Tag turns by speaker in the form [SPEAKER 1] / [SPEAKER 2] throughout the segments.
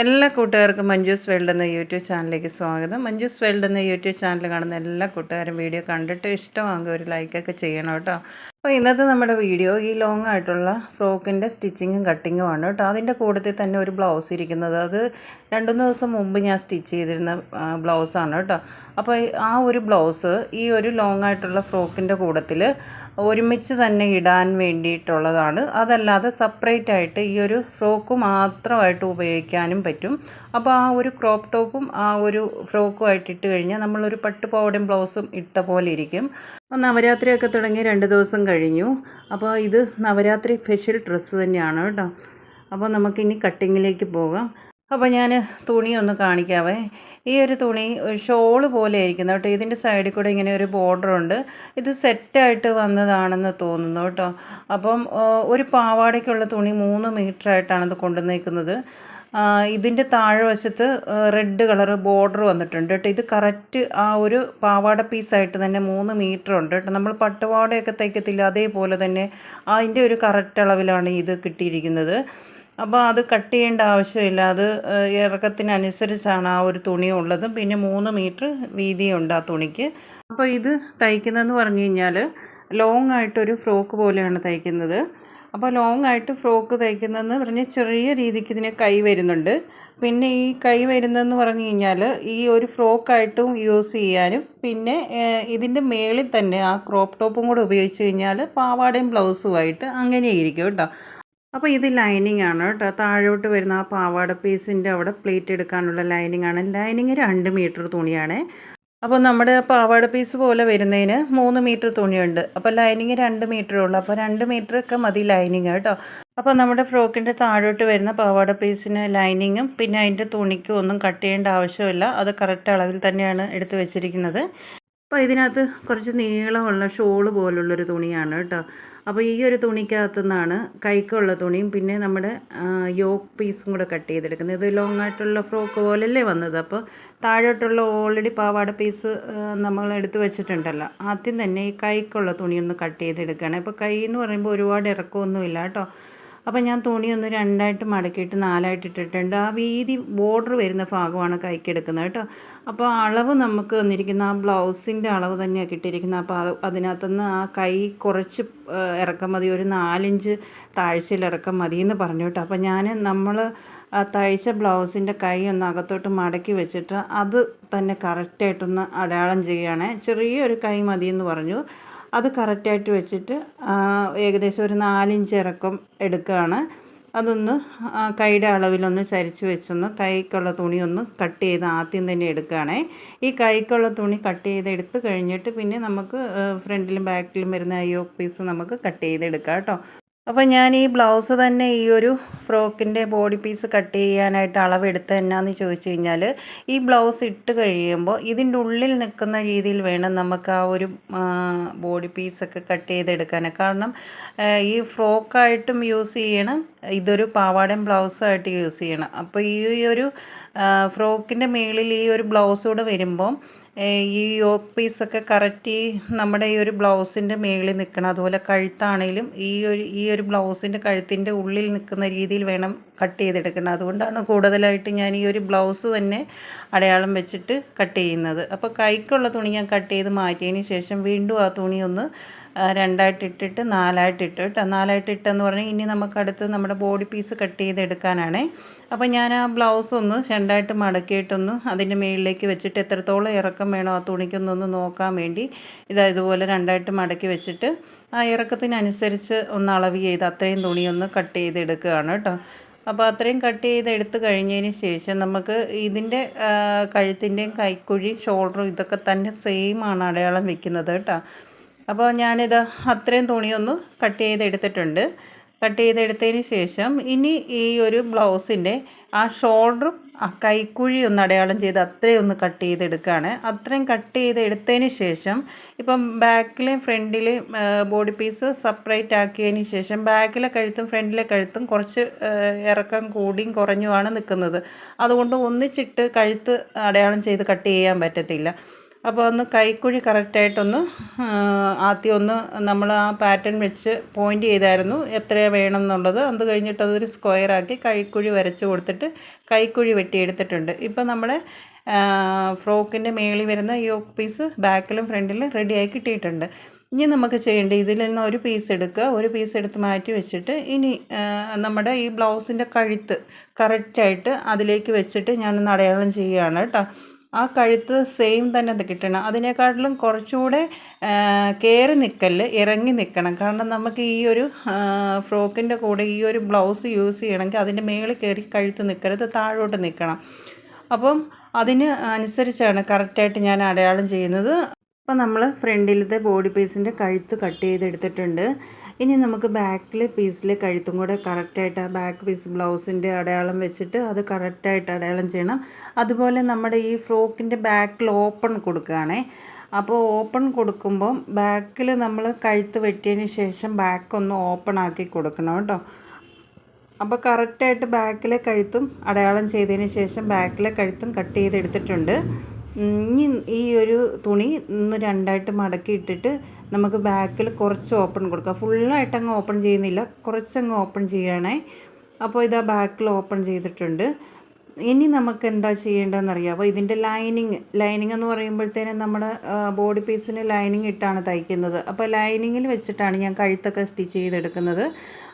[SPEAKER 1] എല്ലാ കൂട്ടുകാർക്കും മഞ്ജൂസ് വേൾഡ് എന്ന യൂട്യൂബ് ചാനലിലേക്ക് സ്വാഗതം. മഞ്ജൂസ് വേൾഡ് എന്ന യൂട്യൂബ് ചാനൽ കാണുന്ന എല്ലാ കൂട്ടുകാരും വീഡിയോ കണ്ടിട്ട് ഇഷ്ടമാകുക ഒരു ലൈക്കൊക്കെ ചെയ്യണം കേട്ടോ. അപ്പോൾ ഇന്നത്തെ നമ്മുടെ വീഡിയോ ഈ ലോങ് ആയിട്ടുള്ള ഫ്രോക്കിന്റെ സ്റ്റിച്ചിങ്ങും കട്ടിങ്ങും ആണ് കേട്ടോ. അതിന്റെ കൂട്ടത്തിൽ തന്നെ ഒരു ബ്ലൗസ് ഇരിക്കുന്നത്. അത് രണ്ടുമൂന്ന് ദിവസം മുമ്പ് ഞാൻ സ്റ്റിച്ച് ചെയ്തിരുന്ന ബ്ലൗസാണ് കേട്ടോ. അപ്പോൾ ആ ഒരു ബ്ലൗസ് ഈ ഒരു ലോങ് ആയിട്ടുള്ള ഫ്രോക്കിന്റെ കൂട്ടത്തിൽ ഒരുമിച്ച് തന്നെ ഇടാൻ വേണ്ടിയിട്ടുള്ളതാണ്. അതല്ലാതെ സെപ്പറേറ്റ് ആയിട്ട് ഈ ഒരു ഫ്രോക്ക് മാത്രമായിട്ട് ഉപയോഗിക്കാനും പറ്റും. അപ്പോൾ ആ ഒരു ക്രോപ്പ് ടോപ്പും ആ ഒരു ഫ്രോക്കും ആയിട്ട് ഇട്ട് കഴിഞ്ഞാൽ നമ്മളൊരു പട്ടുപാവടയും ബ്ലൗസും ഇട്ട പോലെ ഇരിക്കും. നവരാത്രിയൊക്കെ തുടങ്ങി രണ്ട് ദിവസം കഴിഞ്ഞു. അപ്പോൾ ഇത് നവരാത്രി സ്പെഷ്യൽ ഡ്രസ്സ് തന്നെയാണ് കേട്ടോ. അപ്പോൾ നമുക്കിനി കട്ടിങ്ങിലേക്ക് പോകാം. അപ്പോൾ ഞാൻ തുണി ഒന്ന് കാണിക്കാവേ. ഈ ഒരു തുണി ഷോൾ പോലെ ആയിരിക്കുന്നു കേട്ടോ. ഇതിന്റെ സൈഡിൽ കൂടെ ഇങ്ങനെ ഒരു ബോർഡർ ഉണ്ട്. ഇത് സെറ്റായിട്ട് വന്നതാണെന്ന് തോന്നുന്നു കേട്ടോ. അപ്പം ഒരു പാവാടയ്ക്കുള്ള തുണി മൂന്ന് മീറ്റർ ആയിട്ടാണ് ഇത് കൊണ്ടുവന്നേക്കുന്നത്. ഇതിന്റെ താഴെ വശത്ത് റെഡ് കളർ ബോർഡർ വന്നിട്ടുണ്ട് കേട്ടോ. ഇത് കറക്റ്റ് ആ ഒരു പാവാട പീസായിട്ട് തന്നെ മൂന്ന് മീറ്റർ ഉണ്ട് കേട്ടോ. നമ്മൾ പട്ടുപാവാടയൊക്കെ തയ്ക്കത്തില്ല അതേപോലെ തന്നെ അതിന്റെ ഒരു കറക്റ്റ് അളവിലാണ് ഇത് കിട്ടിയിരിക്കുന്നത്. അപ്പോൾ അത് കട്ട് ചെയ്യേണ്ട ആവശ്യമില്ല. അത് ഇറക്കത്തിനനുസരിച്ചാണ് ആ ഒരു തുണി ഉള്ളതും. പിന്നെ മൂന്ന് മീറ്റർ വീതിയുണ്ട് ആ തുണിക്ക്. അപ്പോൾ ഇത് തയ്ക്കുന്നതെന്ന് പറഞ്ഞു കഴിഞ്ഞാൽ ലോങ് ആയിട്ടൊരു ഫ്രോക്ക് പോലെയാണ് തയ്ക്കുന്നത്. അപ്പോൾ ലോങ് ആയിട്ട് ഫ്രോക്ക് തയ്ക്കുന്നതെന്ന് പറഞ്ഞാൽ ചെറിയ രീതിക്ക് ഇതിന് കൈ വരുന്നുണ്ട്. പിന്നെ ഈ കൈ വരുന്നതെന്ന് പറഞ്ഞു കഴിഞ്ഞാൽ ഈ ഒരു ഫ്രോക്കായിട്ടും യൂസ് ചെയ്യാനും പിന്നെ ഇതിന്റെ മേളിൽ തന്നെ ആ ക്രോപ്പ് ടോപ്പും കൂടെ ഉപയോഗിച്ച് കഴിഞ്ഞാൽ പാവാടയും ബ്ലൗസുമായിട്ട് അങ്ങനെയായിരിക്കും കേട്ടോ. അപ്പോൾ ഇത് ലൈനിങ് ആണ് കേട്ടോ. താഴോട്ട് വരുന്ന ആ പാവാട പീസിന്റെ അവിടെ പ്ലേറ്റ് എടുക്കാനുള്ള ലൈനിങ് ആണ്. ലൈനിങ് രണ്ട് മീറ്റർ തുണിയാണ്. അപ്പോൾ നമ്മുടെ പാവാട പീസ് പോലെ വരുന്നതിന് മൂന്ന് മീറ്റർ തുണിയുണ്ട്. അപ്പോൾ ലൈനിങ് രണ്ട് മീറ്ററേ ഉള്ളൂ. അപ്പോൾ രണ്ട് മീറ്റർ ഒക്കെ മതി ലൈനിങ് കേട്ടോ. അപ്പോൾ നമ്മുടെ ഫ്രോക്കിന്റെ താഴോട്ട് വരുന്ന പാവാട പീസിന് ലൈനിങ്ങും പിന്നെ അതിന്റെ തുണിക്കും ഒന്നും കട്ട് ചെയ്യേണ്ട ആവശ്യമില്ല. അത് കറക്റ്റ് അളവിൽ തന്നെയാണ് എടുത്തു വെച്ചിരിക്കുന്നത്. അപ്പോൾ ഇതിനകത്ത് കുറച്ച് നീളമുള്ള ഷോൾ പോലുള്ളൊരു തുണിയാണ് കേട്ടോ. അപ്പോൾ ഈ ഒരു തുണിക്കകത്തു നിന്നാണ് കൈക്കുള്ള തുണിയും പിന്നെ നമ്മുടെ യോക്ക് പീസും കൂടെ കട്ട് ചെയ്തെടുക്കുന്നത്. ഇത് ലോങ് ആയിട്ടുള്ള ഫ്രോക്ക് പോലല്ലേ വന്നത്. അപ്പോൾ താഴോട്ടുള്ള ഓൾറെഡി പാവാട പീസ് നമ്മൾ എടുത്ത് വെച്ചിട്ടുണ്ടല്ലോ. ആദ്യം തന്നെ ഈ കൈക്കുള്ള തുണിയൊന്ന് കട്ട് ചെയ്തെടുക്കുകയാണ്. അപ്പോൾ കൈ എന്ന് പറയുമ്പോൾ ഒരുപാട് ഇറക്കമൊന്നുമില്ല കേട്ടോ. അപ്പോൾ ഞാൻ തുണി ഒന്ന് രണ്ടായിട്ട് മടക്കിയിട്ട് നാലായിട്ട് ഇട്ടിട്ടുണ്ട്. ആ വീതി ബോർഡർ വരുന്ന ഭാഗമാണ് കൈക്കെടുക്കുന്നത് കേട്ടോ. അപ്പോൾ അളവ് നമുക്ക് വന്നിരിക്കുന്ന ആ ബ്ലൗസിന്റെ അളവ് തന്നെയാണ് കിട്ടിയിരിക്കുന്നത്. അപ്പോൾ അത് അതിനകത്തുനിന്ന് ആ കൈ കുറച്ച് ഇറക്കം മതി. ഒരു നാലിഞ്ച് താഴ്ചയിൽ ഇറക്കം മതി എന്ന് പറഞ്ഞു കേട്ടോ. അപ്പോൾ ഞാൻ നമ്മൾ ആ തയ്ച്ച ബ്ലൗസിന്റെ കൈ ഒന്ന് അകത്തോട്ട് മടക്കി വെച്ചിട്ട് അത് തന്നെ കറക്റ്റായിട്ടൊന്ന് അടയാളം ചെയ്യുകയാണ്. ചെറിയൊരു കൈ മതി എന്ന് പറഞ്ഞു. അത് കറക്റ്റായിട്ട് വെച്ചിട്ട് ഏകദേശം ഒരു നാലിഞ്ച് ഇറക്കം എടുക്കുകയാണ് അതൊന്ന് കൈയുടെ അളവിലൊന്ന് ചരിച്ച് വെച്ചൊന്ന് കൈക്കുള്ള തുണി ഒന്ന് കട്ട് ചെയ്ത് ആദ്യം തന്നെ എടുക്കുകയാണേ. ഈ കൈക്കുള്ള തുണി കട്ട് ചെയ്ത് എടുത്ത് കഴിഞ്ഞിട്ട് പിന്നെ നമുക്ക് ഫ്രണ്ടിലും ബാക്കിലും വരുന്ന യോക്ക് പീസ് നമുക്ക് കട്ട് ചെയ്തെടുക്കാം കേട്ടോ. അപ്പോൾ ഞാൻ ഈ ബ്ലൗസ് തന്നെ ഈ ഒരു ഫ്രോക്കിന്റെ ബോഡി പീസ് കട്ട് ചെയ്യാനായിട്ട് അളവെടുത്ത് എന്നാന്ന് ചോദിച്ചു കഴിഞ്ഞാൽ ഈ ബ്ലൗസ് ഇട്ട് കഴിയുമ്പോൾ ഇതിന്റെ ഉള്ളിൽ നിൽക്കുന്ന രീതിയിൽ വേണം നമുക്ക് ആ ഒരു ബോഡി പീസൊക്കെ കട്ട് ചെയ്തെടുക്കാൻ കാരണം ഈ ഫ്രോക്കായിട്ടും യൂസ് ചെയ്യണം ഇതൊരു പാവാടയും ബ്ലൗസായിട്ട് യൂസ് ചെയ്യണം. അപ്പോൾ ഈ ഒരു ഫ്രോക്കിന്റെ മേളിൽ ഈ ഒരു ബ്ലൗസ് കൂടെ വരുമ്പം ഈ യോക്ക് പീസൊക്കെ കറക്റ്റ് നമ്മുടെ ഈ ഒരു ബ്ലൗസിന്റെ മേളിൽ നിൽക്കണം. അതുപോലെ കഴുത്താണേലും ഈ ഒരു ഈ ഒരു ബ്ലൗസിന്റെ കഴുത്തിന്റെ ഉള്ളിൽ നിൽക്കുന്ന രീതിയിൽ വേണം കട്ട് ചെയ്തെടുക്കണം അതുകൊണ്ടാണ് കൂടുതലായിട്ട് ഞാൻ ഈ ഒരു ബ്ലൗസ് തന്നെ അടയാളം വെച്ചിട്ട് കട്ട് ചെയ്യുന്നത്. അപ്പോൾ കൈക്കുള്ള തുണി ഞാൻ കട്ട് ചെയ്ത് മാറ്റിയതിന് ശേഷം വീണ്ടും ആ തുണി ഒന്ന് രണ്ടായിട്ട് ഇട്ടിട്ട് നാലായിട്ട് ഇട്ട് കേട്ടോ. നാലായിട്ട് ഇട്ടെന്ന് പറഞ്ഞാൽ ഇനി നമുക്ക് അടുത്ത് നമ്മുടെ ബോഡി പീസ് കട്ട് ചെയ്തെടുക്കാനാണേ. അപ്പോൾ ഞാൻ ആ ബ്ലൗസ് ഒന്ന് രണ്ടായിട്ട് മടക്കിയിട്ടൊന്ന് അതിന്റെ മുകളിലേക്ക് വെച്ചിട്ട് എത്രത്തോളം ഇറക്കം വേണോ ആ തുണിക്കൊന്നൊന്ന് നോക്കാൻ വേണ്ടി ഇതാ ഇതുപോലെ രണ്ടായിട്ട് മടക്കി വെച്ചിട്ട് ആ ഇറക്കത്തിനനുസരിച്ച് ഒന്ന് അളവ് ചെയ്ത് അത്രയും തുണിയൊന്ന് കട്ട് ചെയ്തെടുക്കുകയാണ് കേട്ടോ. അപ്പോൾ അത്രയും കട്ട് ചെയ്ത് എടുത്തു കഴിഞ്ഞതിന് ശേഷം നമുക്ക് ഇതിന്റെ കഴുത്തിന്റെയും കൈക്കുഴി ഷോൾഡറും ഇതൊക്കെ തന്നെ സെയിം ആണ് അടയാളം വെക്കുന്നത് കേട്ടോ. അപ്പോൾ ഞാനിത് അത്രയും തുണിയൊന്ന് കട്ട് ചെയ്തെടുത്തിട്ടുണ്ട്. കട്ട് ചെയ്തെടുത്തതിന് ശേഷം ഇനി ഈ ഒരു ബ്ലൗസിന്റെ ആ ഷോൾഡറും ആ കൈക്കുഴി ഒന്ന് അടയാളം ചെയ്ത് അത്രയും ഒന്ന് കട്ട് ചെയ്തെടുക്കുകയാണ്. അത്രയും കട്ട് ചെയ്തെടുത്തതിന് ശേഷം ഇപ്പം ബാക്കിലെയും ഫ്രണ്ടിലെയും ബോഡി പീസ് സെപ്പറേറ്റ് ആക്കിയതിന് ശേഷം ബാക്കിലെ കഴുത്തും ഫ്രണ്ടിലെ കഴുത്തും കുറച്ച് ഇറക്കം കൂടിയും കുറഞ്ഞുമാണ് നിൽക്കുന്നത്. അതുകൊണ്ട് ഒന്നിച്ചിട്ട് കഴുത്ത് അടയാളം ചെയ്ത് കട്ട് ചെയ്യാൻ പറ്റത്തില്ല. അപ്പോൾ ഒന്ന് കൈക്കുഴി കറക്റ്റായിട്ടൊന്ന് ആദ്യം ഒന്ന് നമ്മൾ ആ പാറ്റേൺ വെച്ച് പോയിന്റ് ചെയ്തായിരുന്നു എത്ര വേണം എന്നുള്ളത് അത് കഴിഞ്ഞിട്ട് അതൊരു സ്ക്വയറാക്കി കൈക്കുഴി വരച്ച് കൊടുത്തിട്ട് കൈക്കുഴി വെട്ടിയെടുത്തിട്ടുണ്ട്. ഇപ്പോൾ നമ്മുടെ ഫ്രോക്കിന്റെ മേളിൽ വരുന്ന ഈ പീസ് ബാക്കിലും ഫ്രണ്ടിലും റെഡിയായി കിട്ടിയിട്ടുണ്ട്. ഇനി നമുക്ക് ചെയ്യേണ്ടത് ഇതിൽ നിന്ന് ഒരു പീസ് എടുക്കുക. ഒരു പീസ് എടുത്ത് മാറ്റി വെച്ചിട്ട് ഇനി നമ്മുടെ ഈ ബ്ലൗസിന്റെ കഴുത്ത് കറക്റ്റായിട്ട് അതിലേക്ക് വെച്ചിട്ട് ഞാനൊന്ന് അടയാളം ചെയ്യുകയാണ് കേട്ടോ. ആ കഴുത്ത് സെയിം തന്നെ കിട്ടണം. അതിനേക്കാട്ടിലും കുറച്ചുകൂടെ കയറി നിൽക്കൽ ഇറങ്ങി നിൽക്കണം കാരണം നമുക്ക് ഈ ഒരു ഫ്രോക്കിന്റെ കൂടെ ഈ ഒരു ബ്ലൗസ് യൂസ് ചെയ്യണമെങ്കിൽ അതിന്റെ മേളിൽ കയറി കഴുത്ത് നിൽക്കരുത് താഴോട്ട് നിൽക്കണം അപ്പം അതിന് അനുസരിച്ചാണ് കറക്റ്റായിട്ട് ഞാൻ അടയാളം ചെയ്യുന്നത്. അപ്പോൾ നമ്മൾ ഫ്രണ്ടിലത്തെ ബോഡി പീസിന്റെ കഴുത്ത് കട്ട് ചെയ്തെടുത്തിട്ടുണ്ട്. ഇനി നമുക്ക് ബാക്കിലെ പീസിലെ കഴുത്തും കൂടെ കറക്റ്റായിട്ട് ആ ബാക്ക് പീസ് ബ്ലൗസിന്റെ അടയാളം വെച്ചിട്ട് അത് കറക്റ്റായിട്ട് അടയാളം ചെയ്യണം. അതുപോലെ നമ്മുടെ ഈ ഫ്രോക്കിന്റെ ബാക്കിൽ ഓപ്പൺ കൊടുക്കുകയാണേ. അപ്പോൾ ഓപ്പൺ കൊടുക്കുമ്പം ബാക്കിൽ നമ്മൾ കഴുത്ത് വെട്ടിയതിന് ശേഷം ബാക്ക് ഒന്ന് ഓപ്പൺ ആക്കി കൊടുക്കണം കേട്ടോ. അപ്പോൾ കറക്റ്റായിട്ട് ബാക്കിലെ കഴുത്തും അടയാളം ചെയ്തതിന് ശേഷം ബാക്കിലെ കഴുത്തും കട്ട് ചെയ്തെടുത്തിട്ടുണ്ട്. ഇനി ഈ ഒരു തുണി ഒന്ന് രണ്ടായിട്ട് മടക്കി ഇട്ടിട്ട് നമുക്ക് ബാക്കിൽ കുറച്ച് ഓപ്പൺ കൊടുക്കാം. ഫുള്ളായിട്ട് അങ്ങ് ഓപ്പൺ ചെയ്യുന്നില്ല. കുറച്ചങ്ങ് ഓപ്പൺ ചെയ്യണേ അപ്പോൾ ഇതാ ബാക്കിൽ ഓപ്പൺ ചെയ്തിട്ടുണ്ട്. ഇനി നമുക്ക് എന്താ ചെയ്യേണ്ടതെന്ന് അറിയാമോ ഇതിന്റെ ലൈനിങ് ലൈനിങ് എന്ന് പറയുമ്പോഴത്തേനും നമ്മുടെ ബോഡി പീസിന് ലൈനിങ് ഇട്ടാണ് തയ്ക്കുന്നത്. അപ്പോൾ ലൈനിങ്ങിൽ വെച്ചിട്ടാണ് ഞാൻ കഴുത്തൊക്കെ സ്റ്റിച്ച് ചെയ്തെടുക്കുന്നത്.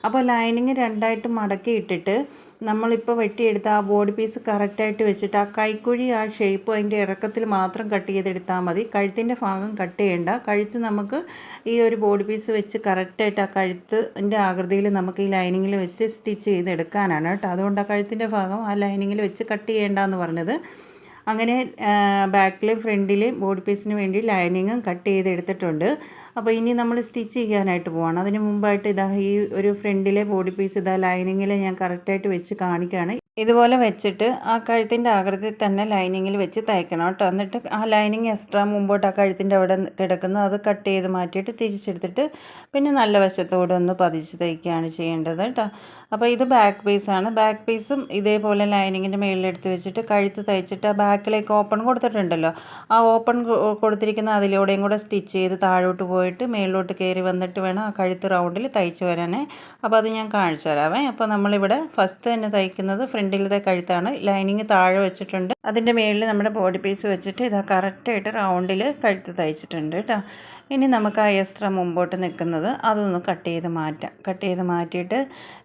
[SPEAKER 1] അപ്പോൾ ലൈനിങ് രണ്ടായിട്ട് മടക്കി ഇട്ടിട്ട് നമ്മളിപ്പോൾ വെട്ടിയെടുത്ത ആ ബോഡി പീസ് കറക്റ്റായിട്ട് വെച്ചിട്ട് ആ കൈക്കുഴി ആ ഷേപ്പ് അതിന്റെ ഇറക്കത്തിൽ മാത്രം കട്ട് ചെയ്തെടുത്താൽ മതി. കഴുത്തിന്റെ ഭാഗം കട്ട് ചെയ്യേണ്ട. കഴുത്ത് നമുക്ക് ഈ ഒരു ബോഡി പീസ് വെച്ച് കറക്റ്റായിട്ട് ആ കഴുത്തിന്റെ ആകൃതിയിൽ നമുക്ക് ഈ ലൈനിങ്ങിൽ വെച്ച് സ്റ്റിച്ച് ചെയ്തെടുക്കാനാണ് കേട്ടോ. അതുകൊണ്ട് ആ കഴുത്തിന്റെ ഭാഗം ആ ലൈനിങ്ങിൽ വെച്ച് കട്ട് ചെയ്യേണ്ടെന്ന് പറഞ്ഞത്. അങ്ങനെ ബാക്കിൽ ഫ്രണ്ടിൽ ബോഡി പീസിന് വേണ്ടി ലൈനിങ്ങും കട്ട് ചെയ്തെടുത്തിട്ടുണ്ട്. അപ്പോൾ ഇനി നമ്മൾ സ്റ്റിച്ച് ചെയ്യാനായിട്ട് പോവാണ്. അതിന് മുമ്പായിട്ട് ഇതാ ഈ ഒരു ഫ്രണ്ടിലെ ബോഡി പീസ് ഇതാ ലൈനിങ്ങിൽ ഞാൻ കറക്റ്റായിട്ട് വെച്ച് കാണിക്കുകയാണ് ഇതുപോലെ വെച്ചിട്ട് ആ കഴുത്തിന്റെ ആകൃതി തന്നെ ലൈനിങ്ങിൽ വെച്ച് തയ്ക്കണം കേട്ടോ. എന്നിട്ട് ആ ലൈനിങ് എക്സ്ട്രാ മുമ്പോട്ട് ആ കഴുത്തിന്റെ അവിടെ കിടക്കുന്നു. അത് കട്ട് ചെയ്ത് മാറ്റിയിട്ട് തിരിച്ചെടുത്തിട്ട് പിന്നെ നല്ല വശത്തോടെ ഒന്ന് പതിച്ച് തയ്ക്കുകയാണ് ചെയ്യേണ്ടത് കേട്ടോ. അപ്പോൾ ഇത് ബാക്ക് പീസാണ് ബാക്ക് പീസും ഇതേപോലെ ലൈനിങ്ങിന്റെ മുകളിലെടുത്ത് വെച്ചിട്ട് കഴുത്ത് തയ്ച്ചിട്ട് ആ ബാക്കിലേക്ക് ഓപ്പൺ കൊടുത്തിട്ടുണ്ടല്ലോ. ആ ഓപ്പൺ കൊടുത്തിരിക്കുന്ന അതിലൂടെയും കൂടെ സ്റ്റിച്ച് ചെയ്ത് താഴോട്ട് പോയിട്ട് മുകളിലോട്ട് കയറി വന്നിട്ട് വേണം ആ കഴുത്ത് റൗണ്ടിൽ തയ്ച്ച് വരാനേ. അപ്പോൾ അത് ഞാൻ കാണിച്ചു തരാവേ. അപ്പോൾ നമ്മളിവിടെ ഫസ്റ്റ് തന്നെ തയ്ക്കുന്നത് ഫ്രണ്ടിലത്തെ കഴുത്താണ്. ലൈനിങ് താഴെ വെച്ചിട്ടുണ്ട്. അതിന്റെ മുകളിൽ നമ്മുടെ ബോഡി പീസ് വെച്ചിട്ട് ഇതാ കറക്റ്റായിട്ട് റൗണ്ടിൽ കഴുത്ത് തയ്ച്ചിട്ടുണ്ട് കേട്ടോ ഇനി നമുക്ക് ആ എക്സ്ട്രാ മുമ്പോട്ട് നിൽക്കുന്നത് അതൊന്ന് കട്ട് ചെയ്ത് മാറ്റാം. കട്ട് ചെയ്ത് മാറ്റിയിട്ട്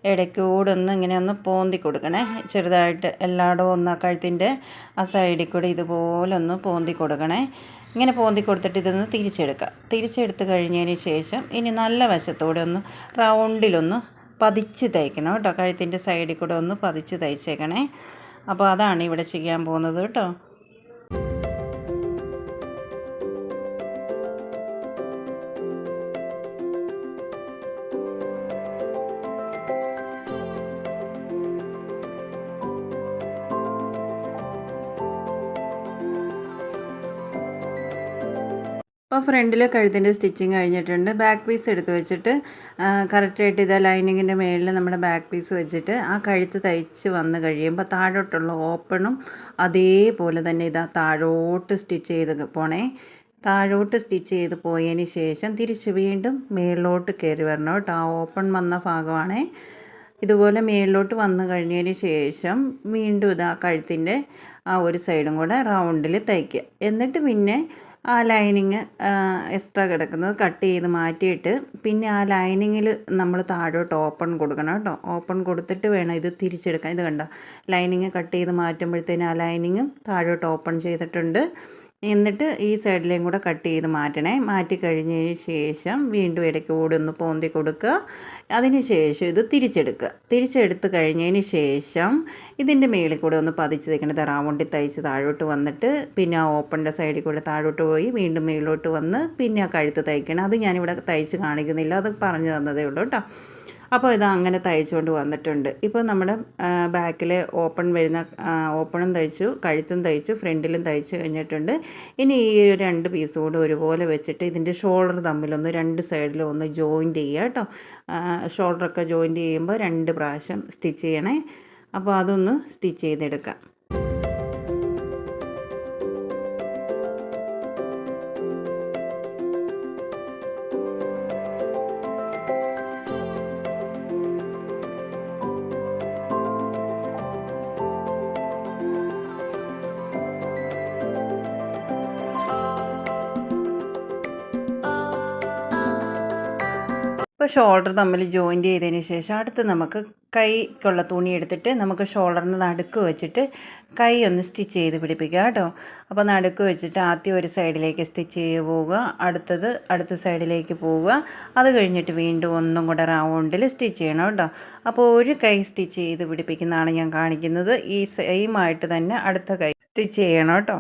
[SPEAKER 1] ഇടയ്ക്കൂടെ ഒന്ന് ഇങ്ങനെ ഒന്ന് പോന്തി കൊടുക്കണേ. ചെറുതായിട്ട് എല്ലായിടവും ഒന്ന് കഴുത്തിന്റെ ആ സൈഡിൽ കൂടെ ഇതുപോലെ ഒന്ന് പോന്തി കൊടുക്കണേ. ഇങ്ങനെ പോന്തി കൊടുത്തിട്ട് ഇതൊന്ന് തിരിച്ചെടുക്കാം തിരിച്ചെടുത്ത് കഴിഞ്ഞതിന് ശേഷം ഇനി നല്ല വശത്തോടെ ഒന്ന് റൗണ്ടിലൊന്ന് പതിച്ച് തയ്ക്കണം കേട്ടോ. കഴുത്തിന്റെ സൈഡിൽ കൂടെ ഒന്ന് പതിച്ച് തയ്ച്ചേക്കണേ അപ്പോൾ അതാണ് ഇവിടെ ചെയ്യാൻ പോകുന്നത് കേട്ടോ. അപ്പോൾ ഫ്രണ്ടിലെ കഴുത്തിന്റെ സ്റ്റിച്ചിങ് കഴിഞ്ഞിട്ടുണ്ട്. ബാക്ക് പീസ് എടുത്ത് വെച്ചിട്ട് കറക്റ്റായിട്ട് ഇതാ ലൈനിങ്ങിന്റെ മേളിൽ നമ്മുടെ ബാക്ക് പീസ് വെച്ചിട്ട് ആ കഴുത്ത് തയ്ച്ച് വന്ന് കഴിയുമ്പോൾ താഴോട്ടുള്ള ഓപ്പണും അതേപോലെ തന്നെ ഇതാ താഴോട്ട് സ്റ്റിച്ച് ചെയ്ത് പോണേ. താഴോട്ട് സ്റ്റിച്ച് ചെയ്ത് പോയതിന് ശേഷം തിരിച്ച് വീണ്ടും മേളിലോട്ട് കയറി വരണം കേട്ടോ. ആ ഓപ്പൺ വന്ന ഭാഗമാണേ. ഇതുപോലെ മേളിലോട്ട് വന്നു കഴിഞ്ഞതിന് ശേഷം വീണ്ടും ഇതാ കഴുത്തിന്റെ ആ ഒരു സൈഡും കൂടെ റൗണ്ടിൽ തയ്ക്കുക. എന്നിട്ട് പിന്നെ ആ ലൈനിങ് എക്സ്ട്രാ കിടക്കുന്നത് കട്ട് ചെയ്ത് മാറ്റിയിട്ട് പിന്നെ ആ ലൈനിങ്ങിൽ നമ്മൾ താഴോട്ട് ഓപ്പൺ കൊടുക്കണം കേട്ടോ. ഓപ്പൺ കൊടുത്തിട്ട് വേണം ഇത് തിരിച്ചെടുക്കാൻ. ഇത് കണ്ടോ? ലൈനിങ് കട്ട് ചെയ്ത് മാറ്റുമ്പോഴത്തേന് ആ ലൈനിങ്ങും താഴോട്ട് ഓപ്പൺ ചെയ്തിട്ടുണ്ട്. എന്നിട്ട് ഈ സൈഡിലേയും കൂടെ കട്ട് ചെയ്ത് മാറ്റണേ. മാറ്റി കഴിഞ്ഞതിന് ശേഷം വീണ്ടും ഇടയ്ക്ക് കൂടെ ഒന്ന് പോന്തി കൊടുക്കുക. അതിന് ശേഷം ഇത് തിരിച്ചെടുക്കുക. തിരിച്ചെടുത്ത് കഴിഞ്ഞതിന് ശേഷം ഇതിന്റെ മേളിൽ കൂടെ ഒന്ന് പതിച്ച് തയ്ക്കണത് റൗണ്ടിൽ തയ്ച്ച് താഴോട്ട് വന്നിട്ട് പിന്നെ ആ ഓപ്പണിന്റെ സൈഡിൽ കൂടെ താഴോട്ട് പോയി വീണ്ടും മേളിലോട്ട് വന്ന് പിന്നെ ആ കഴുത്ത് തയ്ക്കണം. അത് ഞാനിവിടെ തയ്ച്ച് കാണിക്കുന്നില്ല. അത് പറഞ്ഞു തന്നതേ ഉള്ളൂ കേട്ടോ. അപ്പോൾ ഇത് അങ്ങനെ തയ്ച്ചുകൊണ്ട് വന്നിട്ടുണ്ട്. ഇപ്പോൾ നമ്മുടെ ബാക്കിൽ ഓപ്പൺ വരുന്ന ഓപ്പണും തയ്ച്ചു കഴുത്തും തയ്ച്ചു ഫ്രണ്ടിലും തയ്ച്ചു കഴിഞ്ഞിട്ടുണ്ട്. ഇനി ഈ രണ്ട് പീസും കൂടെ ഒരുപോലെ വെച്ചിട്ട് ഇതിന്റെ ഷോൾഡർ തമ്മിലൊന്ന് രണ്ട് സൈഡിലും ഒന്ന് ജോയിന്റ് ചെയ്യുക കേട്ടോ ഷോൾഡറൊക്കെ ജോയിന്റ് ചെയ്യുമ്പോൾ രണ്ട് പ്രാവശ്യം സ്റ്റിച്ച് ചെയ്യണേ. അപ്പോൾ അതൊന്ന് സ്റ്റിച്ച് ചെയ്തെടുക്കാം. ഇപ്പോൾ ഷോൾഡർ തമ്മിൽ ജോയിന്റ് ചെയ്തതിന് ശേഷം അടുത്ത് നമുക്ക് കൈക്കുള്ള തുണി എടുത്തിട്ട് നമുക്ക് ഷോൾഡറിന് നടുക്ക് വെച്ചിട്ട് കൈ ഒന്ന് സ്റ്റിച്ച് ചെയ്ത് പിടിപ്പിക്കുക കേട്ടോ. അപ്പോൾ നടുക്ക് വെച്ചിട്ട് ആദ്യം ഒരു സൈഡിലേക്ക് സ്റ്റിച്ച് ചെയ്ത് പോവുക അടുത്തത് അടുത്ത സൈഡിലേക്ക് പോവുക. അത് കഴിഞ്ഞിട്ട് വീണ്ടും ഒന്നും കൂടെ റൗണ്ടിൽ സ്റ്റിച്ച് ചെയ്യണം കേട്ടോ. അപ്പോൾ ഒരു കൈ സ്റ്റിച്ച് ചെയ്ത് പിടിപ്പിക്കുന്നതാണ് ഞാൻ കാണിക്കുന്നത്. ഈ സെയിം ആയിട്ട് തന്നെ അടുത്ത കൈ സ്റ്റിച്ച് ചെയ്യണം കേട്ടോ.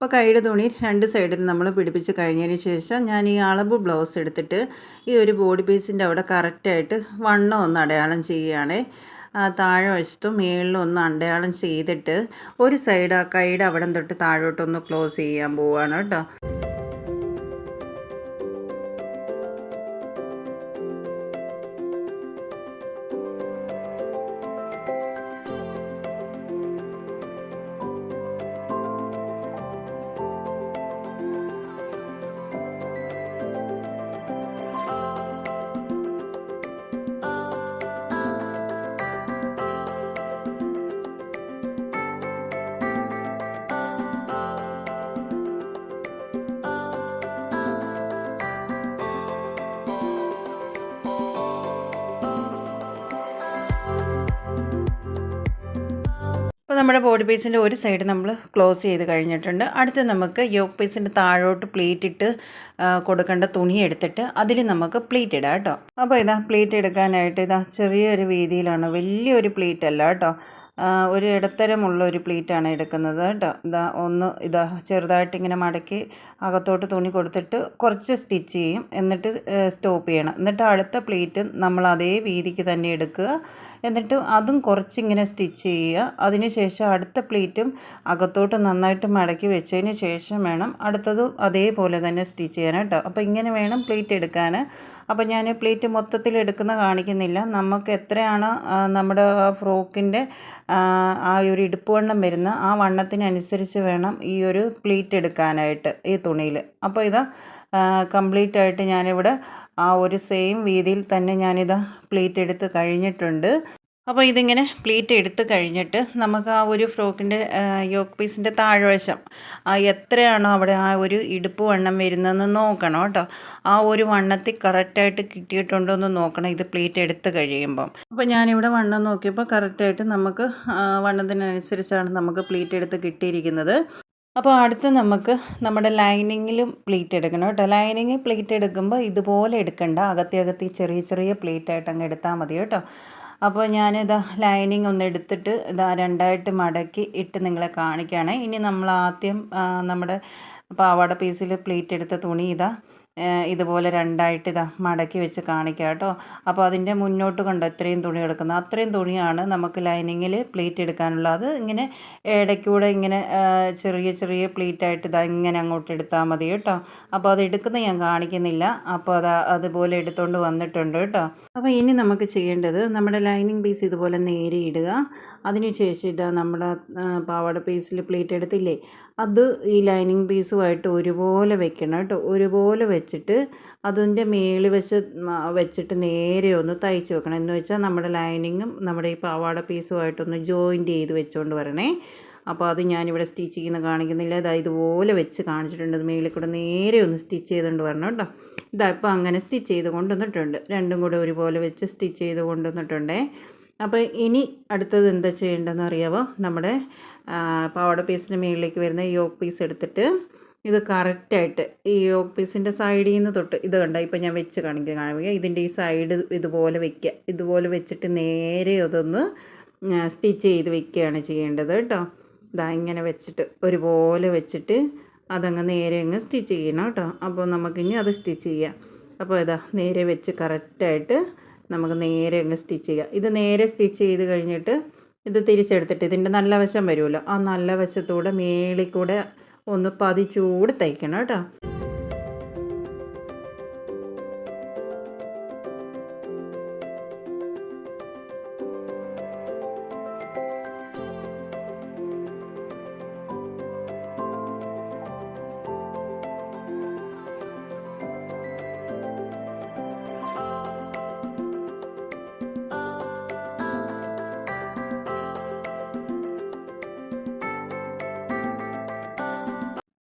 [SPEAKER 1] അപ്പോൾ കൈയുടെ തുണി രണ്ട് സൈഡിൽ നമ്മൾ പിടിപ്പിച്ച് കഴിഞ്ഞതിന് ശേഷം ഞാൻ ഈ അളവ് ബ്ലൗസ് എടുത്തിട്ട് ഈ ഒരു ബോഡി പീസിന്റെ അവിടെ കറക്റ്റായിട്ട് വണ്ണം ഒന്ന് അടയാളം ചെയ്യുകയാണ്. താഴെ വശത്തും മേളിലും ഒന്ന് അടയാളം ചെയ്തിട്ട് ഒരു സൈഡ് ആ കൈയുടെ അവിടെ തൊട്ട് താഴോട്ടൊന്ന് ക്ലോസ് ചെയ്യാൻ പോവുകയാണ് കേട്ടോ. അപ്പോൾ നമ്മുടെ ബോഡി പീസിന്റെ ഒരു സൈഡ് നമ്മൾ ക്ലോസ് ചെയ്ത് കഴിഞ്ഞിട്ടുണ്ട്. അടുത്ത് നമുക്ക് യോക്ക് പീസിന്റെ താഴോട്ട് പ്ലേറ്റ് ഇട്ട് കൊടുക്കേണ്ട തുണി എടുത്തിട്ട് അതിൽ നമുക്ക് പ്ലീറ്റ് ഇടാം കേട്ടോ. അപ്പോൾ ഇതാ പ്ലേറ്റ് എടുക്കാനായിട്ട് ഇതാ ചെറിയൊരു വീതിയിലാണ്. വലിയൊരു പ്ലേറ്റ് അല്ല കേട്ടോ. ഒരു ഇടത്തരമുള്ള ഒരു പ്ലേറ്റാണ് എടുക്കുന്നത് കേട്ടോ. ഇതാ ഒന്ന് ഇതാ ചെറുതായിട്ട് ഇങ്ങനെ മടക്കി അകത്തോട്ട് തുണി കൊടുത്തിട്ട് കുറച്ച് സ്റ്റിച്ച് ചെയ്യും. എന്നിട്ട് സ്റ്റോപ്പ് ചെയ്യണം. എന്നിട്ട് അടുത്ത പ്ലേറ്റ് നമ്മൾ അതേ വീതിക്ക് തന്നെ എടുക്കുക. എന്നിട്ട് അതും കുറച്ചിങ്ങനെ സ്റ്റിച്ച് ചെയ്യുക. അതിനുശേഷം അടുത്ത പ്ലേറ്റും അകത്തോട്ട് നന്നായിട്ട് മടക്കി വെച്ചതിന് ശേഷം വേണം അടുത്തതും അതേപോലെ തന്നെ സ്റ്റിച്ച് ചെയ്യാൻ കേട്ടോ. അപ്പോൾ ഇങ്ങനെ വേണം പ്ലേറ്റ് എടുക്കാൻ. അപ്പോൾ ഞാൻ പ്ലേറ്റ് മൊത്തത്തിൽ എടുക്കുന്ന കാണിക്കുന്നില്ല. നമുക്ക് എത്രയാണ് നമ്മുടെ ഫ്രോക്കിന്റെ ആ ഒരു ഇടുപ്പ് വണ്ണം വരുന്ന ആ വണ്ണത്തിനനുസരിച്ച് വേണം ഈ ഒരു പ്ലേറ്റ് എടുക്കാനായിട്ട് ഈ തുണിയിൽ. അപ്പോൾ ഇതാ കംപ്ലീറ്റ് ആയിട്ട് ഞാനിവിടെ ആ ഒരു സെയിം വീതിയിൽ തന്നെ ഞാനിത് പ്ലീറ്റ് എടുത്ത് കഴിഞ്ഞിട്ടുണ്ട്. അപ്പോൾ ഇതിങ്ങനെ പ്ലീറ്റ് എടുത്ത് കഴിഞ്ഞിട്ട് നമുക്ക് ആ ഒരു ഫ്രോക്കിന്റെ യോക്ക് പീസിന്റെ താഴ്വശം ആ എത്രയാണോ അവിടെ ആ ഒരു ഇടുപ്പ് വണ്ണം വരുന്നതെന്ന് നോക്കണം കേട്ടോ. ആ ഒരു വണ്ണത്തിൽ കറക്റ്റായിട്ട് കിട്ടിയിട്ടുണ്ടോ എന്ന് നോക്കണം ഇത് പ്ലീറ്റ് എടുത്ത് കഴിയുമ്പം. അപ്പോൾ ഞാനിവിടെ വണ്ണം നോക്കിയപ്പോൾ കറക്റ്റായിട്ട് നമുക്ക് വണ്ണത്തിനനുസരിച്ചാണ് നമുക്ക് പ്ലീറ്റ് എടുത്ത് കിട്ടിയിരിക്കുന്നത്. അപ്പോൾ അടുത്ത് നമുക്ക് നമ്മുടെ ലൈനിങ്ങിലും പ്ലീറ്റ് എടുക്കണം കേട്ടോ. ലൈനിങ് പ്ലീറ്റ് എടുക്കുമ്പോൾ ഇതുപോലെ എടുക്കണ്ട. അകത്തി അകത്തി ചെറിയ ചെറിയ പ്ലീറ്റ് ആയിട്ട് അങ്ങ് എടുത്താൽ മതി കേട്ടോ. അപ്പോൾ ഞാനിതാ ലൈനിങ് ഒന്ന് എടുത്തിട്ട് ഇതാ രണ്ടായിട്ട് മടക്കി ഇട്ട് നിങ്ങളെ കാണിക്കുകയാണ്. ഇനി നമ്മൾ ആദ്യം നമ്മുടെ പാവാട പീസിൽ പ്ലീറ്റ് എടുത്ത തുണി ഇതാ ഇതുപോലെ രണ്ടായിട്ട് ഇതാ മടക്കി വെച്ച് കാണിക്കുക കേട്ടോ. അപ്പോൾ അതിന്റെ മുന്നോട്ട് കണ്ടോ എത്രയും തുണി എടുക്കുന്നത് അത്രയും തുണിയാണ് നമുക്ക് ലൈനിങ്ങിൽ പ്ലീറ്റ് എടുക്കാനുള്ളത്. അത് ഇങ്ങനെ ഇടയ്ക്കൂടെ ഇങ്ങനെ ചെറിയ ചെറിയ പ്ലീറ്റായിട്ട് ഇതാ ഇങ്ങനെ അങ്ങോട്ട് എടുത്താൽ മതി കേട്ടോ. അപ്പോൾ അത് എടുക്കുന്ന ഞാൻ കാണിക്കുന്നില്ല. അപ്പോൾ അത് അതുപോലെ എടുത്തുകൊണ്ട് വന്നിട്ടുണ്ട് കേട്ടോ. അപ്പോൾ ഇനി നമുക്ക് ചെയ്യേണ്ടത് നമ്മുടെ ലൈനിങ് പീസ് ഇതുപോലെ നേരെ ഇടുക. അതിനുശേഷം ഇതാ നമ്മുടെ പാവാട പീസിൽ പ്ലീറ്റ് എടുത്തില്ലേ അത് ഈ ലൈനിങ് പീസുമായിട്ട് ഒരുപോലെ വെക്കണം കേട്ടോ. ഒരുപോലെ വെച്ചിട്ട് അതിന്റെ മേളിൽ വെച്ച് വെച്ചിട്ട് നേരെ ഒന്ന് തയ്ച്ച് വെക്കണം. എന്ന് വെച്ചാൽ നമ്മുടെ ലൈനിങ്ങും നമ്മുടെ ഈ പാവാട പീസുമായിട്ടൊന്ന് ജോയിന്റ് ചെയ്ത് വെച്ചുകൊണ്ട് വരണേ. അപ്പോൾ അത് ഞാനിവിടെ സ്റ്റിച്ച് ചെയ്യുന്ന കാണിക്കുന്നില്ല. ഇതാ ഇതുപോലെ വെച്ച് കാണിച്ചിട്ടുണ്ട്. മേളിൽ കൂടെ നേരെ ഒന്ന് സ്റ്റിച്ച് ചെയ്തുകൊണ്ട് വരണം കേട്ടോ. ഇതാ ഇപ്പോൾ അങ്ങനെ സ്റ്റിച്ച് ചെയ്ത് കൊണ്ടുവന്നിട്ടുണ്ട്. രണ്ടും കൂടെ ഒരുപോലെ വെച്ച് സ്റ്റിച്ച് ചെയ്ത് കൊണ്ടുവന്നിട്ടുണ്ടേ. അപ്പോൾ ഇനി അടുത്തത് എന്താ ചെയ്യേണ്ടതെന്ന് അറിയാമോ നമ്മുടെ പാവാട പീസിന് മുകളിലേക്ക് വരുന്ന ഈ യോക്ക് പീസ് എടുത്തിട്ട് ഇത് കറക്റ്റായിട്ട് ഈ യോക്ക് പീസിന്റെ സൈഡിൽ നിന്ന് തൊട്ട് ഇത് കണ്ട? ഇപ്പം ഞാൻ വെച്ച് കാണിക്കുക കാണിക്കുക ഇതിന്റെ ഈ സൈഡ് ഇതുപോലെ വെക്കുക ഇതുപോലെ വെച്ചിട്ട് നേരെ അതൊന്ന് സ്റ്റിച്ച് ചെയ്ത് വെക്കുകയാണ് ചെയ്യേണ്ടത് കേട്ടോ. ഇതാ ഇങ്ങനെ വെച്ചിട്ട് ഒരുപോലെ വെച്ചിട്ട് അതങ്ങ് നേരെ അങ്ങ് സ്റ്റിച്ച് ചെയ്യണം കേട്ടോ. അപ്പോൾ നമുക്കിനി അത് സ്റ്റിച്ച് ചെയ്യാം. അപ്പോൾ ഇതാ നേരെ വെച്ച് കറക്റ്റായിട്ട് നമുക്ക് നേരെ അങ്ങ് സ്റ്റിച്ച് ചെയ്യാം. ഇത് നേരെ സ്റ്റിച്ച് ചെയ്ത് കഴിഞ്ഞിട്ട് ഇത് തിരിച്ചെടുത്തിട്ട് ഇതിന്റെ നല്ല വശം വരുമല്ലോ. ആ നല്ല വശത്തൂടെ മേളിൽ കൂടെ ഒന്ന് പതിച്ചൂടെ തയ്ക്കണം കേട്ടോ.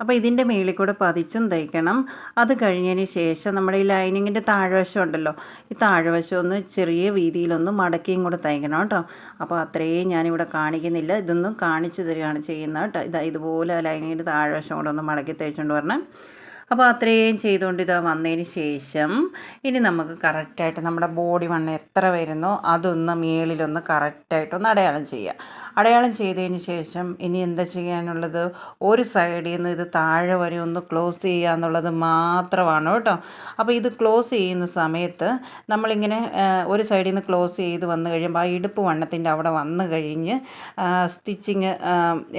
[SPEAKER 1] അപ്പോൾ ഇതിന്റെ മേളിൽ കൂടെ പതിച്ചും തയ്ക്കണം അത് കഴിഞ്ഞതിന് ശേഷം നമ്മുടെ ഈ ലൈനിങ്ങിന്റെ താഴ്വശം ഉണ്ടല്ലോ ഈ താഴ്വശം ഒന്ന് ചെറിയ വീതിയിലൊന്ന് മടക്കിയും കൂടെ തയ്ക്കണം കേട്ടോ. അപ്പോൾ അത്രയും ഞാനിവിടെ കാണിക്കുന്നില്ല. ഇതൊന്നും കാണിച്ചു തരികയാണ് ചെയ്യുന്നത് കേട്ടോ. ഇതാ ഇതുപോലെ ലൈനിങ്ങിന്റെ താഴ്വശം കൂടെ ഒന്ന് മടക്കി തയ്ച്ചുകൊണ്ട് വരണം. അപ്പോൾ അത്രയും ചെയ്തുകൊണ്ട് ഇതാ വന്നതിന് ശേഷം ഇനി നമുക്ക് കറക്റ്റായിട്ട് നമ്മുടെ ബോഡി വണ്ണം എത്ര വരുന്നോ അതൊന്ന് മേളിലൊന്ന് കറക്റ്റായിട്ടൊന്ന് അടയാളം ചെയ്യുക അടയാളം ചെയ്തതിന് ശേഷം ഇനി എന്താ ചെയ്യാനുള്ളത്? ഒരു സൈഡിൽ നിന്ന് ഇത് താഴെ വരെ ഒന്ന് ക്ലോസ് ചെയ്യുക എന്നുള്ളത് മാത്രമാണ് കേട്ടോ. അപ്പോൾ ഇത് ക്ലോസ് ചെയ്യുന്ന സമയത്ത് നമ്മളിങ്ങനെ ഒരു സൈഡിൽ നിന്ന് ക്ലോസ് ചെയ്ത് വന്നു കഴിയുമ്പോൾ ആ ഇടുപ്പ് വണ്ണത്തിന്റെ അവിടെ വന്നു കഴിഞ്ഞ് സ്റ്റിച്ചിങ്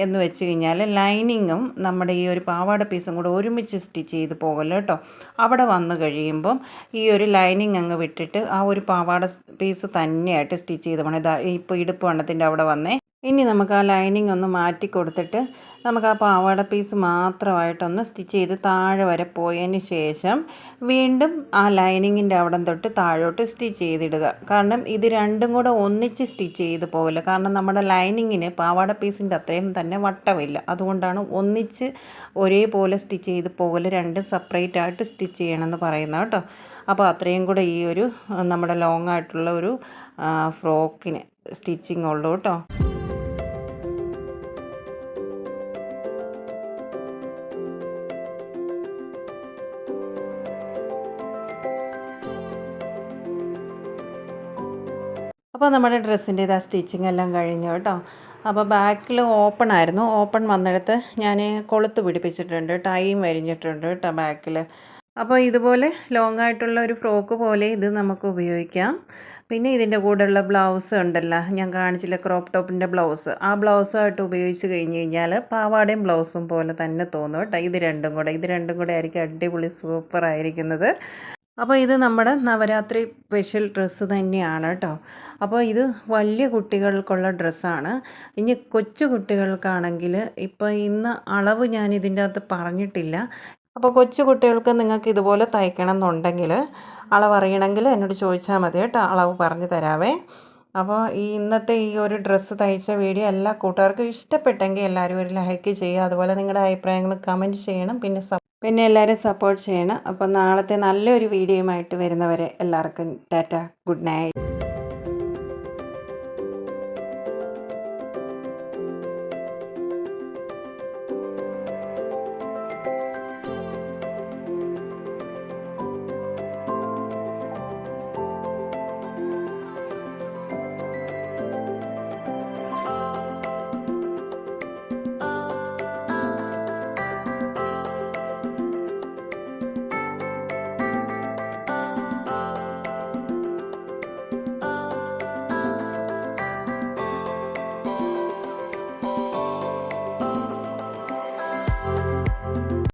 [SPEAKER 1] എന്ന് വെച്ച് കഴിഞ്ഞാൽ ലൈനിങ്ങും നമ്മുടെ ഈ ഒരു പാവാട പീസും കൂടെ ഒരുമിച്ച് സ്റ്റിച്ച് ചെയ്ത് പോകല്ലോ കേട്ടോ. അവിടെ വന്നു കഴിയുമ്പം ഈ ഒരു ലൈനിങ് അങ്ങ് വിട്ടിട്ട് ആ ഒരു പാവാട പീസ് തന്നെയായിട്ട് സ്റ്റിച്ച് ചെയ്ത് പോകണം ഇതാ ഇപ്പോൾ ഇടുപ്പ് വണ്ണത്തിന്റെ അവിടെ വന്നേ. ഇനി നമുക്ക് ആ ലൈനിങ് ഒന്ന് മാറ്റി കൊടുത്തിട്ട് നമുക്ക് ആ പാവാട പീസ് മാത്രമായിട്ടൊന്ന് സ്റ്റിച്ച് ചെയ്ത് താഴെ വരെ പോയതിന് ശേഷം വീണ്ടും ആ ലൈനിങ്ങിന്റെ അവിടം തൊട്ട് താഴോട്ട് സ്റ്റിച്ച് ചെയ്തിടുക. കാരണം ഇത് രണ്ടും കൂടെ ഒന്നിച്ച് സ്റ്റിച്ച് ചെയ്ത് പോകില്ല. കാരണം നമ്മുടെ ലൈനിങ്ങിന് പാവാട പീസിന്റെ അത്രയും തന്നെ വട്ടമില്ല. അതുകൊണ്ടാണ് ഒന്നിച്ച് ഒരേപോലെ സ്റ്റിച്ച് ചെയ്ത് പോകൽ രണ്ടും സെപ്പറേറ്റ് ആയിട്ട് സ്റ്റിച്ച് ചെയ്യണമെന്ന് പറയുന്നത് കേട്ടോ. അപ്പോൾ അത്രയും കൂടെ ഈ ഒരു നമ്മുടെ ലോങ് ആയിട്ടുള്ള ഒരു ഫ്രോക്കിന് സ്റ്റിച്ചിങ് ഉള്ളൂ കേട്ടോ. അപ്പോൾ നമ്മുടെ ഡ്രസ്സിന്റെ ഇതാ സ്റ്റിച്ചിങ് എല്ലാം കഴിഞ്ഞു കേട്ടോ. അപ്പോൾ ബാക്കിൽ ഓപ്പൺ ആയിരുന്നു. ഓപ്പൺ വന്നിടത്ത് ഞാൻ കൊളുത്ത് പിടിപ്പിച്ചിട്ടുണ്ട് ടൈം വരിഞ്ഞിട്ടുണ്ട് കേട്ടോ ബാക്കിൽ. അപ്പോൾ ഇതുപോലെ ലോങ് ആയിട്ടുള്ള ഒരു ഫ്രോക്ക് പോലെ ഇത് നമുക്ക് ഉപയോഗിക്കാം. പിന്നെ ഇതിന്റെ കൂടെയുള്ള ബ്ലൗസ് ഉണ്ടല്ലോ ഞാൻ കാണിച്ചില്ല ക്രോപ്പ് ടോപ്പിന്റെ ബ്ലൗസ്. ആ ബ്ലൗസുമായിട്ട് ഉപയോഗിച്ച് കഴിഞ്ഞ് കഴിഞ്ഞാൽ പാവാടയും ബ്ലൗസും പോലെ തന്നെ തോന്നും കേട്ടോ. ഇത് രണ്ടും കൂടെ ഇത് രണ്ടും കൂടെ ആയിരിക്കും അടിപൊളി സൂപ്പർ ആയിരിക്കുന്നത്. അപ്പോൾ ഇത് നമ്മുടെ നവരാത്രി സ്പെഷ്യൽ ഡ്രസ്സ് തന്നെയാണ് കേട്ടോ. അപ്പോൾ ഇത് വലിയ കുട്ടികൾക്കുള്ള ഡ്രസ്സാണ്. ഇനി കൊച്ചു കുട്ടികൾക്കാണെങ്കിൽ ഇപ്പോൾ ഇന്ന് അളവ് ഞാൻ ഇതിന്റെ അകത്ത് പറഞ്ഞിട്ടില്ല. അപ്പോൾ കൊച്ചു കുട്ടികൾക്ക് നിങ്ങൾക്ക് ഇതുപോലെ തയ്ക്കണം എന്നുണ്ടെങ്കിൽ അളവ് അറിയണമെങ്കിൽ എന്നോട് ചോദിച്ചാൽ മതി കേട്ടോ. അളവ് പറഞ്ഞു തരാവേ. അപ്പോൾ ഈ ഇന്നത്തെ ഈ ഒരു ഡ്രസ്സ് തയ്ച്ച വീഡിയോ എല്ലാ കൂട്ടുകാർക്കും ഇഷ്ടപ്പെട്ടെങ്കിൽ എല്ലാവരും ഒരു ലൈക്ക് ചെയ്യുക. അതുപോലെ നിങ്ങളുടെ അഭിപ്രായങ്ങൾ കമന്റ് ചെയ്യണം. പിന്നെ പിന്നെ എല്ലാവരും സപ്പോർട്ട് ചെയ്യണം. അപ്പോൾ നാളത്തെ നല്ലൊരു വീഡിയോയുമായിട്ട് വരുന്നവരെ എല്ലാവർക്കും ടാറ്റ. Good night.